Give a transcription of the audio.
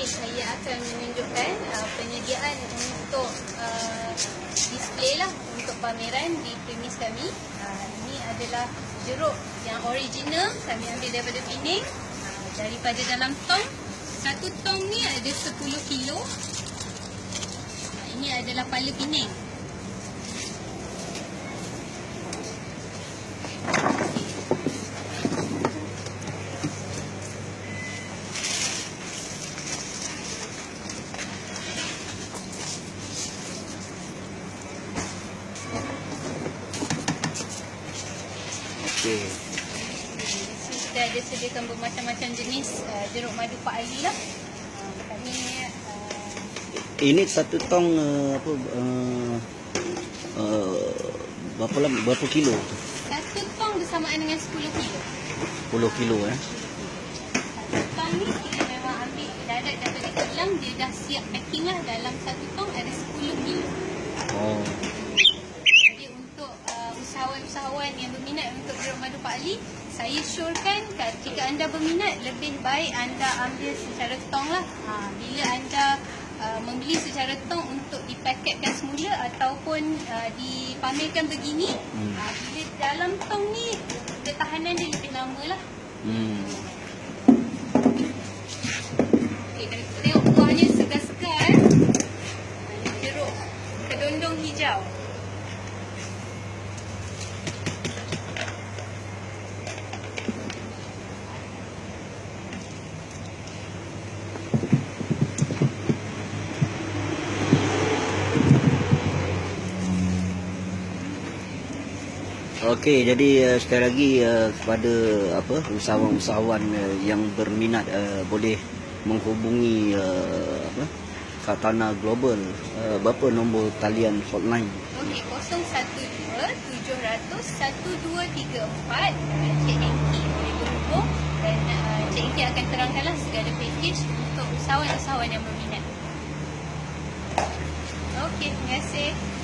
Okey, saya akan menunjukkan uh, penyediaan untuk uh, display lah untuk pameran di premis kami. Uh, ini adalah jeruk yang original kami ambil daripada Penang uh, daripada dalam tong. Satu tong ni ada 10 kilo. Uh, ini adalah pala Penang. Okey. Kita ada sediakan bermacam-macam jenis uh, jeruk madu Pak Ali lah. Uh, kami uh, Ini satu tong uh, apa uh, uh, berapa lama berapa kilo? satu tong bersamaan dengan 10 kilo. 10 kilo eh. Satu tong ni kita memang ambil darat daripada kilang dia dah siap packing lah dalam satu tong ada 10 kilo. Oh. Jadi untuk uh, usahawan-usahawan yang berminat untuk jeruk madu Pak Ali, saya syorkan ka- jika anda berminat lebih baik anda ambil secara tong lah. Ha, bila anda uh, membeli secara tong untuk dipaketkan semula ataupun uh, dipamerkan begini, Hmm. uh, bila dalam tong ni ketahanan dia lebih lama lah. Hmm. Okey, kalau kita tengok buahnya segar-segar eh. Ha, Ini jeruk kedondong hijau. Okey, jadi uh, sekali lagi uh, kepada apa usahawan-usahawan uh, yang berminat uh, boleh menghubungi uh, apa Katana Global uh, berapa nombor talian hotline? Okey, 012-700-1234 Cik Engki boleh berhubung dan uh, Cik Engki akan terangkanlah segala package untuk usahawan-usahawan yang berminat. Okey, terima kasih.